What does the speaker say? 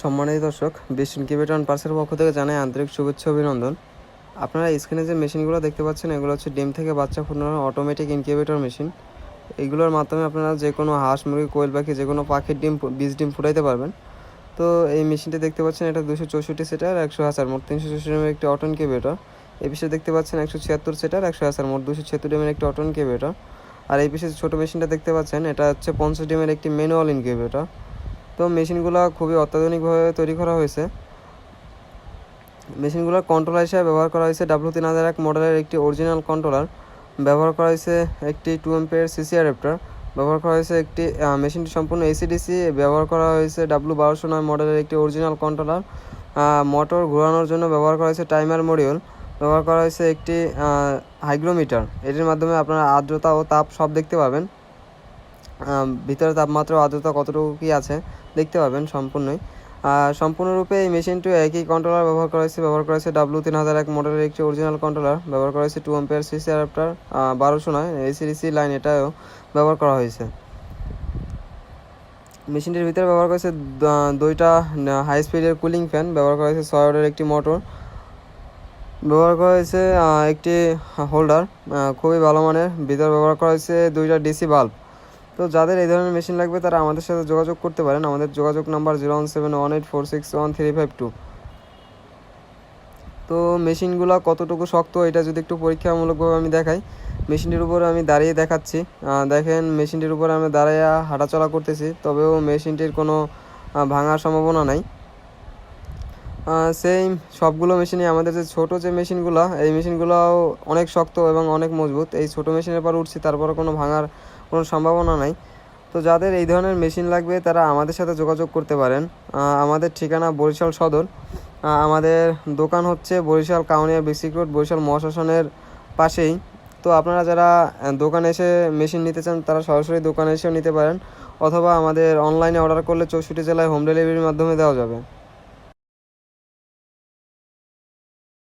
সম্মানিত দর্শক বিশ্ব ইনকিউবেটর পার্সের পক্ষ থেকে জানাই আন্তরিক শুভেচ্ছা অভিনন্দন। আপনারা স্ক্রিনে যে মেশিনগুলো দেখতে পাচ্ছেন, এগুলো হচ্ছে ডিম থেকে বাচ্চা ফুটানোর অটোমেটিক ইনকিউবেটর মেশিন এগুলোর মাধ্যমে আপনারা যে কোনো হাঁস, মুরগি, কোয়েল পাখি, যে কোনো পাখির ডিম, বীজ ডিম ফুটাইতে পারবেন। তো এই মেশিনটি দেখতে পাচ্ছেন, এটা দুশো চৌষট্টি সেটার একশো হাজার মোট তিনশো চৌষট্টি একটি অটো ইনকিউবেটর এই পিসে দেখতে পাচ্ছেন, একশো ছিয়াত্তর সেটার একশো হাজার মোট দুশো ছিয়াত্তর ডিমের একটি অটো ইনকিউবেটর আর এই পিসে ছোটো মেশিনটা দেখতে পাচ্ছেন, এটা হচ্ছে পঞ্চাশ ডিমের একটি ম্যানুয়াল ইনকিউবেটর তো মেশিনগুলো খুবই অত্যাধুনিকভাবে তৈরি করা হয়েছে। মেশিনগুলোর কন্ট্রোলার হিসেবে ব্যবহার করা হয়েছে ডাব্লু তিন হাজার এক মডেলের একটি অরিজিনাল কন্ট্রোলার ব্যবহার করা হয়েছে একটি টু এম্পের সিসি অ্যাডাপ্টার ব্যবহার করা হয়েছে একটি মেশিনটি সম্পূর্ণ এসিডিসি ব্যবহার করা হয়েছে ডাব্লু বারোশো নয় মডেলের একটি অরিজিনাল কন্ট্রোলার মোটর ঘোরানোর জন্য ব্যবহার করা হয়েছে টাইমার মডিউল ব্যবহার করা হয়েছে একটি হাইগ্রোমিটার এটির মাধ্যমে আপনারা আর্দ্রতা ও তাপ সব দেখতে পাবেন ভিতরে তাপমাত্রা আর্দ্রতা কতটুকু কি আছে, দেখতে পাবেন সম্পূর্ণই। সম্পূর্ণরূপে এই মেশিনটি একই কন্ট্রোলার ব্যবহার করা হয়েছে ব্যবহার করা হয়েছে ডাব্লু তিন হাজার এক মডেলের একটি অরিজিনাল কন্ট্রোলার ব্যবহার করা হয়েছে টু এম্পিয়ার সিসি অ্যাডাপ্টার বারোশো নয় এসিডিসি লাইন এটাও ব্যবহার করা হয়েছে। মেশিনটির ভিতরে ব্যবহার করা হয়েছে দুইটা হাই স্পিডের কুলিং ফ্যান ব্যবহার করা হয়েছে ওয়াটের একটি মোটর ব্যবহার করা হয়েছে একটি হোল্ডার খুবই ভালো মানের, ভিতরে ব্যবহার করা হয়েছে দুইটা ডিসি বাল্ব তো যাদের এই ধরনের মেশিন লাগবে, তারা আমাদের সাথে যোগাযোগ করতে পারেন। আমাদের যোগাযোগ number zero one seven one eight four six one three five two. তো মেশিনগুলো কতটুকু শক্ত, এটা যদি একটু পরীক্ষামূলকভাবে আমি দেখাই। মেশিনটির উপরে আমি দাঁড়িয়ে দেখাচ্ছি। দেখেন মেশিনটির উপরে আমি দাঁড়িয়ে হাঁটাচলা করতেছি, তবেও মেশিনটির কোনো ভাঙার সম্ভাবনা নাই। সেই সবগুলো মেশিনই আমাদের যে ছোট যে মেশিনগুলো এই মেশিনগুলোও অনেক শক্ত এবং অনেক মজবুত। এই ছোট মেশিনের পর উঠছি তারপরে কোনো ভাঙার কোনো সম্ভাবনা নাই। তো যাদের এই ধরনের মেশিন লাগবে, তারা আমাদের সাথে যোগাযোগ করতে পারেন। আমাদের ঠিকানা বরিশাল সদর। আমাদের দোকান হচ্ছে বরিশাল কাউনিয়া বেসিক রোড বরিশাল মহাশাসনের পাশেই। তো আপনারা যারা দোকানে এসে মেশিন নিতে চান, তারা সরাসরি দোকানে এসেও নিতে পারেন। অথবা আমাদের অনলাইনে অর্ডার করলে চৌষট্টি জেলায় হোম ডেলিভারির মাধ্যমে দেওয়া যাবে।